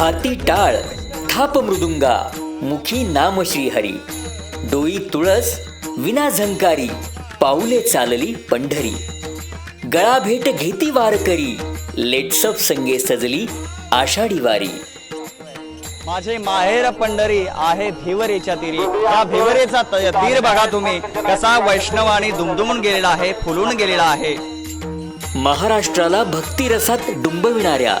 हाती टाळ थाप मृदुंगा मुखी नाम श्रीहरी. डोई तुळस विना झंकारी पाऊले चालली पंढरी. गळा भेट घेती वारकरी लेट्सअप संगे सजली आषाढी वारी. माझे माहेर पंढरी आहे भिवरेच्या तीरी. या भिवरेचा तीर बघा तुम्ही. कसा वैष्णव आणि दुमदुमून गेलेला आहे फुलून गेलेला आहे. महाराष्ट्राला भक्तिरसात डुंबविणाऱ्या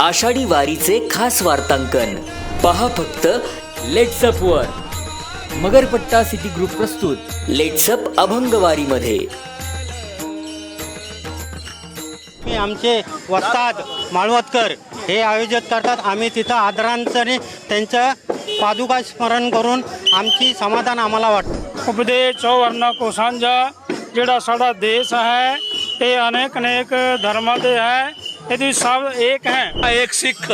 आषाढी वारीचे खास वार्तांकन. पहा फक्त लेट्सअप वर. मगरपट्टा सिटी ग्रुप प्रस्तुत. लेट्सअप अभंगवारीमध्ये मध्ये आमचे वस्ताद माळवतकर हे आयोजित करतात. आम्ही तिथं आदरांचं त्यांच्या पादुका स्मरण करून आमची समाधान आम्हाला वाटतं. उपदे चौवर्ण कोसांजा जेड़ा साडा देश आहे. ते अनेक अनेक धर्मादे आहे. हे साव एक आहे. एक सिख.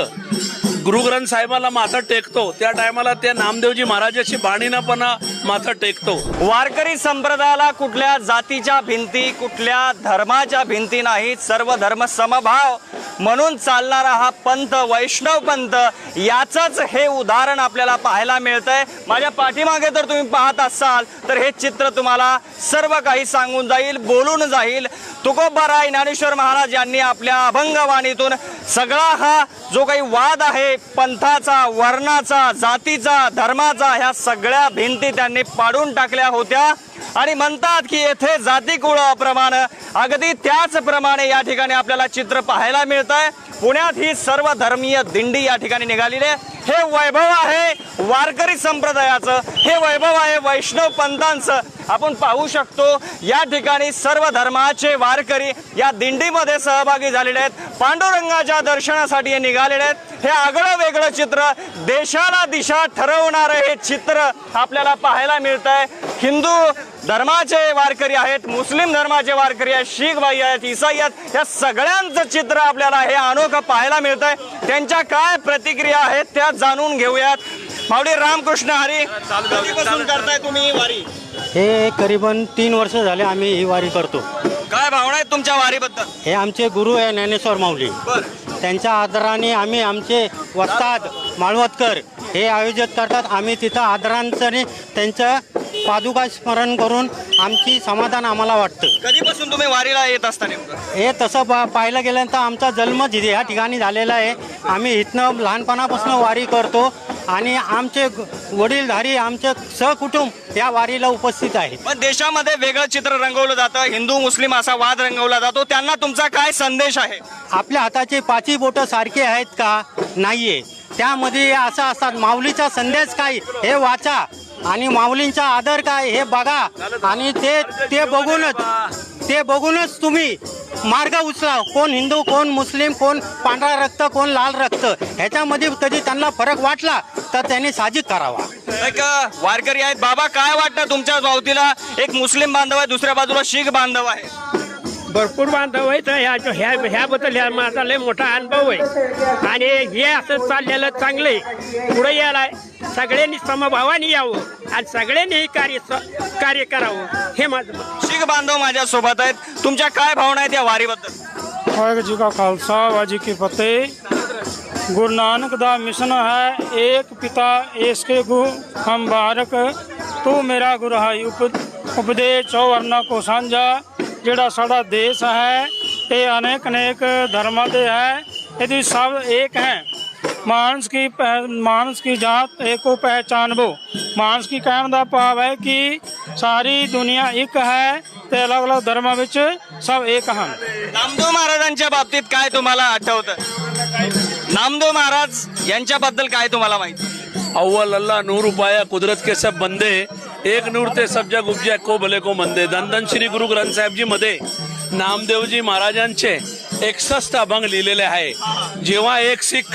गुरु ग्रंथ साहेबाला माथा टेकतो. त्या टायमाला त्या नामदेवजी महाराजाची पण माथा टेकतो. वारकरी संप्रदायाला कुठल्या जातीच्या भिंती कुठल्या धर्माच्या भिंती नाहीत सर्व धर्म समभाव म्हणून चालणारा हा पंथ वैष्णव पंथ याचंच हे उदाहरण आपल्याला पाहायला मिळतंय. माझ्या पाठीमागे जर तुम्ही पाहत असाल तर हे चित्र तुम्हाला सर्व काही सांगून जाईल बोलून जाईल. तुकोबाराय ज्ञानेश्वर महाराज यांनी आपल्या अभंगवाणीतून सगळा हा जो काही वाद आहे पंथाचा वर्णाचा जातीचा धर्माचा ह्या सगळ्या भिंती त्यांनी पाडून टाकल्या होत्या. आणि म्हणतात की येथे जाती कुळाप्रमाणे अगदी त्याचप्रमाणे या ठिकाणी आपल्याला चित्र पाहायला मिळत आहे पुण्यात ही सर्व धर्मीय दिंडी या ठिकाणी निघालेली आहे. हे वैभव आहे वारकरी संप्रदायाचं. हे वैभव आहे वैष्णव पंथांचं. आपण पाहू शकतो या ठिकाणी सर्व धर्माचे वारकरी या दिंडीमध्ये सहभागी झालेले आहेत. पांडुरंगाच्या दर्शनासाठी हे निघालेले आहेत. हे आगळं वेगळं चित्र देशाला दिशा ठरवणारं हे चित्र आपल्याला पाहायला मिळत आहे हिंदू धर्माचे वारकरी आहेत मुस्लिम धर्माचे वारकरी आहेत शीख भाई आहेत इसाई आहेत. या सगळ्यांचं चित्र आपल्याला हे अनोखं पाहायला मिळत आहे त्यांच्या काय प्रतिक्रिया आहेत त्या जाणून घेऊयात. माऊली रामकृष्ण हरी. कधीपासून करताय तुम्ही ही वारी? हे करीबन तीन वर्ष झाले आम्ही ही वारी करतो. काय भावना आहेत तुमच्या वारीबद्दल? हे आमचे गुरु आहे ज्ञानेश्वर माऊली. त्यांच्या आदराने आम्ही आमचे वस्ताद माळवतकर हे आयोजित करतात. आम्ही तिथं आदरांचने त्यांचं पादुका स्मरण करून आमची समाधान आम्हाला वाटतं. कधीपासून तुम्ही वारीला येत असता नेमकं? हे तसं पा पाहायला गेल्यानंतर आमचा जन्म जिथे ह्या ठिकाणी झालेला आहे. आम्ही इथनं लहानपणापासून वारी करतो. आणि आमचे वडीलधारी आमचे सहकुटुंब या वारीला उपस्थित आहेत. पण देशामध्ये वेगळं चित्र रंगवलं जातं हिंदू मुस्लिम असा वाद रंगवला जातो. त्यांना तुमचा काय संदेश आहे? आपल्या हाताचे पाची बोटं सारखे आहेत का? नाहीये. त्यामध्ये असं असतात माऊलीचा संदेश काय? हे वाचा. आणि माऊलींचा आदर काय? हे बघा. आणि ते ते बघूनच ते बघूनच तुम्ही मार्ग उचला कोण हिंदू कोण मुस्लिम कोण पांढरा रक्त कोण लाल रक्त. ह्याच्यामध्ये कधी त्यांना फरक वाटला तर त्यांनी साजिक करावा. एक वारकरी आहेत. बाबा काय वाटतं तुमच्या बावतीला एक मुस्लिम बांधव आहे दुसऱ्या बाजूला शीख बांधव आहे. भरपूर बांधव आहेत. ह्या ह्या ह्याबद्दल ह्या माझा लय मोठा अनुभव आहे. आणि हे असं चाललेलं चांगलं आहे. पुढे यायला सगळ्यांनी समभावाने यावं आणि सगळ्यांनी हे कार्य स- कार्य करावं हे माझं मत. शीख बांधव माझ्या सोबत आहेत तुमच्या काय भावना आहेत या वारीबद्दल ਵਾਹਿਗੁਰੂ ਜੀ ਕਾ ਖਾਲਸਾ ਵਾਹਿਗੁਰੂ ਜੀ ਕੀ ਫਤਿਹ ਗੁਰੂ ਨਾਨਕ ਦਾ ਮਿਸ਼ਨ ਹੈ ਏਕ ਪਿਤਾ ਏਸਕੇ ਗੁ ਹਮ ਬਾਰਕ ਤੂੰ ਮੇਰਾ ਗੁਰੂ ਹੈ ਉਪ ਉਪਦੇਸ਼ ਚੋ ਵਰਨਾ ਕੋ ਸਾਂਝਾ ਜਿਹੜਾ ਸਾਡਾ ਦੇਸ਼ ਹੈ ਇਹ ਅਨੇਕ ਅਨੇਕ ਧਰਮਾਂ ਦੇ ਹੈ ਇਹਦੀ ਸਭ ਏਕ ਹੈ ਮਾਨਸ ਕੀ ਪਹਿ- ਮਾਨਸ ਕੀ ਜਾਤ ਏਕੋ ਪਹਿਚਾਨਬੋ ਮਾਨਸ ਕੀ ਕਹਿਣ ਦਾ ਭਾਵ ਹੈ ਕਿ ਸਾਰੀ ਦੁਨੀਆ ਇੱਕ ਹੈ ਤੇ ਅਲੱਗ-ਅਲੱਗ ਧਰਮਾਂ ਵਿੱਚ ਸਭ ਏਕ ਹਨ नामदेव महाराजांच्या बाबतीत काय तुम्हाला आठवतं नामदेव महाराज यांच्याबद्दल काय तुम्हाला माहिती अव्वल अल्लाह नूर उपाया कुदरत के सब बंदे एक नूर ते सब जग उपजे को भले को मंदे धनधन श्री गुरु ग्रंथ साहेबजी मध्ये नामदेवजी महाराजांचे एकसष्ट अभंग लिहिलेले आहे जेव्हा एक सिख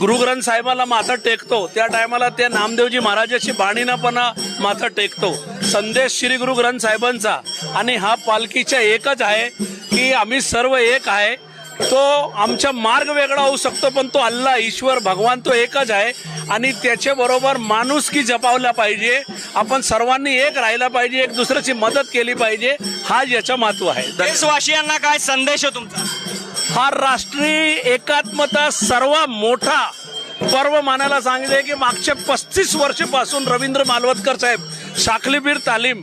गुरुग्रंथ साहेबाला माथा टेकतो. त्या टायमाला त्या नामदेवजी महाराजाची बाणीनं पण माथा टेकतो. संदेश श्री गुरु ग्रंथ साहेबांचा. आणि हा पालखीचा एकच आहे की आम्ही सर्व एक आहे. तो आमचा मार्ग वेगळा होऊ शकतो पण तो अल्ला ईश्वर भगवान तो एकच आहे. आणि त्याच्याबरोबर माणूस माणुसकी जपावला पाहिजे. आपण सर्वांनी एक राहिला पाहिजे एक दुसऱ्याची मदत केली पाहिजे. हा याचं महत्त्व आहे. देशवासियांना काय संदेश आहे तुमचा? हा राष्ट्रीय एकात्मता सर्वात मोठा पर्व मानायला सांगितले की मागच्या पस्तीस वर्षापासून रवींद्र मालवतकर साहेब साखलीबीर तालीम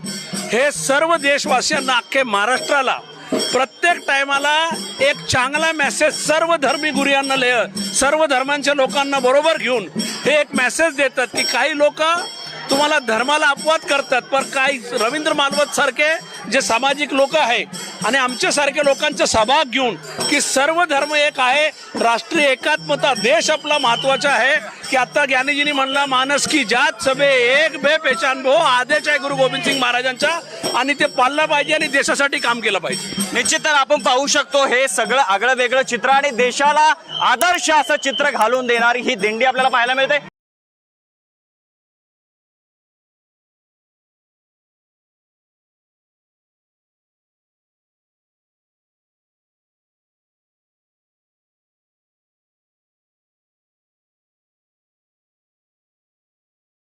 हे सर्व देशवासियांना अख्खे महाराष्ट्राला प्रत्येक टायमाला एक चांगला मेसेज सर्व धर्मी गुरुयांना ले सर्व धर्मांच्या लोकांना बरोबर घेऊन हे एक मेसेज देतात की काही लोक तुम्हाला धर्माला अपवाद करतात पण काही रवींद्र मानवत सारखे जे सामाजिक लोक आहे आणि आमच्यासारख्या लोकांचा सहभाग घेऊन की सर्व धर्म एक आहे राष्ट्रीय एकात्मता देश आपला महत्त्वाचा आहे की आता ज्ञानीजींनी म्हणला मानस की जात सभे एक बे पेचान भो आदेश आहे गुरु गोविंद सिंग महाराजांचा आणि ते पाळलं पाहिजे आणि देशासाठी काम केलं पाहिजे. निश्चित तर आपण पाहू शकतो हे सगळं आगळं वेगळं चित्र आणि देशाला आदर्श असं चित्र घालून देणारी ही दिंडी आपल्याला पाहायला मिळते.